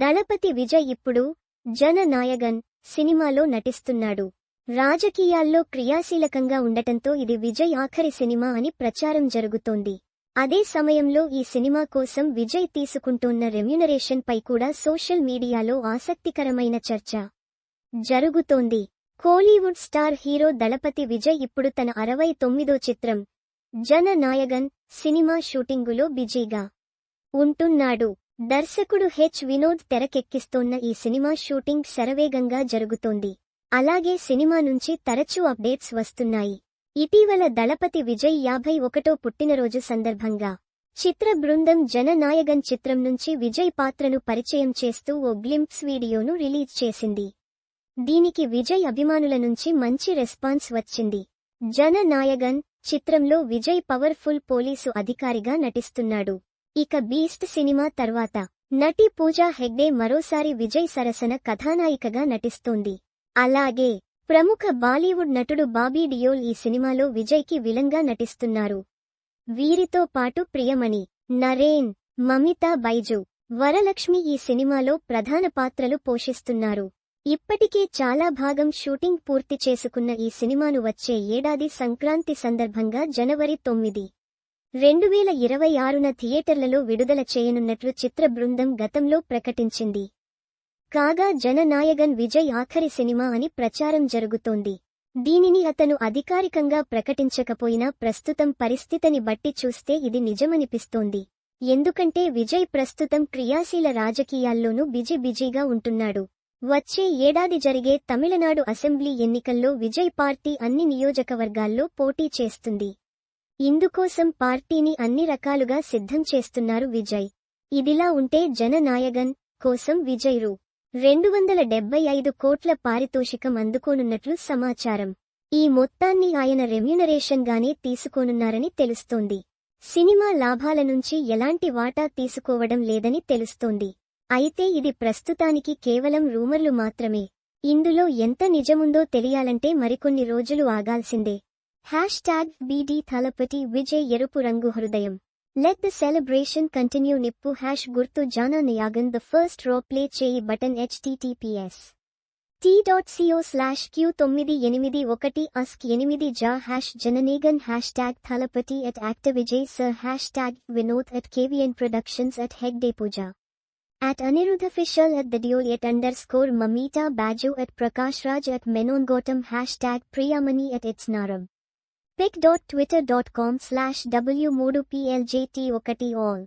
దళపతి విజయ్ ఇప్పుడు జననాయగన్ సినిమాలో నటిస్తున్నాడు. రాజకీయాల్లో క్రియాశీలకంగా ఉండటంతో ఇది విజయ్ ఆఖరి సినిమా అని ప్రచారం జరుగుతోంది. అదే సమయంలో ఈ సినిమా కోసం విజయ్ తీసుకుంటోన్న రెమ్యునరేషన్ పై కూడా సోషల్ మీడియాలో ఆసక్తికరమైన చర్చ జరుగుతోంది. Kollywood star hero Thalapathy Vijay ఇప్పుడు తన అరవై తొమ్మిదో చిత్రం జననాయగన్ సినిమా షూటింగులో బిజీగా ఉంటున్నాడు. దర్శకుడు హెచ్. వినోద్ తెరకెక్కిస్తోన్న ఈ సినిమా షూటింగ్ శరవేగంగా జరుగుతోంది. అలాగే సినిమా నుంచి తరచూ అప్డేట్స్ వస్తున్నాయి. ఇటీవల దళపతి విజయ్ యాభై ఒకటో పుట్టినరోజు సందర్భంగా. చిత్ర బృందం జననాయగన్ చిత్రం నుంచి విజయ్ పాత్రను పరిచయం చేస్తూ ఓ గ్లింప్స్ వీడియోను రిలీజ్ చేసింది. దీనికి విజయ్ అభిమానుల నుంచి మంచి రెస్పాన్స్ వచ్చింది. జననాయగన్ చిత్రంలో విజయ్ పవర్ఫుల్ పోలీసు అధికారిగా నటిస్తున్నాడు. ఇక బీస్ట్ సినిమా తర్వాత నటి పూజా హెగ్డే మరోసారి విజయ్ సరసన కథానాయికగా నటిస్తోంది. అలాగే ప్రముఖ బాలీవుడ్ నటుడు బాబీ డియోల్ ఈ సినిమాలో విజయ్కి విలంగా నటిస్తున్నారు. వీరితో పాటు ప్రియమణి నరేన్ మమితా బైజు వరలక్ష్మి ఈ సినిమాలో ప్రధాన పాత్రలు పోషిస్తున్నారు. ఇప్పటికే చాలా భాగం షూటింగ్ పూర్తి చేసుకున్న ఈ సినిమాను వచ్చే ఏడాది సంక్రాంతి సందర్భంగా జనవరి తొమ్మిది రెండు వేల ఇరవై ఆరున థియేటర్లలో విడుదల చేయనున్నట్లు చిత్ర బృందం గతంలో ప్రకటించింది. కాగా జననాయగన్ విజయ్ ఆఖరి సినిమా అని ప్రచారం జరుగుతోంది. దీనిని అతను అధికారికంగా ప్రకటించకపోయినా ప్రస్తుతం పరిస్థితిని బట్టి చూస్తే ఇది నిజమనిపిస్తోంది. ఎందుకంటే విజయ్ ప్రస్తుతం క్రియాశీల రాజకీయాల్లోనూ బిజీ బిజీగా ఉంటున్నాడు. వచ్చే ఏడాది జరిగే తమిళనాడు అసెంబ్లీ ఎన్నికల్లో విజయ్ పార్టీ అన్ని నియోజకవర్గాల్లో పోటీ చేస్తుంది. ఇందుకోసం పార్టీని అన్ని రకాలుగా సిద్ధం చేస్తున్నారు విజయ్. ఇదిలా ఉంటే జననాయగన్ కోసం విజయ్ రూ. రెండు వందల డెబ్బై ఐదు కోట్ల పారితోషికం అందుకోనున్నట్లు సమాచారం. ఈ మొత్తాన్ని ఆయన రెమ్యునరేషన్గానే తీసుకోనున్నారని తెలుస్తోంది. సినిమా లాభాల నుంచి ఎలాంటి వాటా తీసుకోవడం లేదని తెలుస్తోంది. అయితే ఇది ప్రస్తుతానికి కేవలం రూమర్లు మాత్రమే. ఇందులో ఎంత నిజముందో తెలియాలంటే మరికొన్ని రోజులు ఆగాల్సిందే. Hashtag BD Thalapati Vijay Yerupurangu Hrudayam. Let the celebration continue Nippu hash Gurtu Jana Nayagan the first raw play chei button https. t.co slash q tomidi yenimidi okati ask yenimidi ja hash jananegan hashtag thalapati at activijay sir hashtag vinod at kvn productions at hegde puja. At Anirudh official at the Diol at underscore Mamita Baju at Prakashraj at Menon Gautam hashtag Priyamani at its Naram. Pic dot Twitter dot com slash W మూడు PLJT ఒకటి all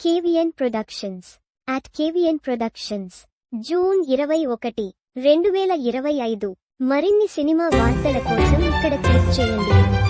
KVN productions at KVN productions June ఇరవై ఒకటి రెండు వేల ఇరవై ఐదు మరిన్ని cinema వార్తల కోసం ఇక్కడ క్లిక్ చేయండి.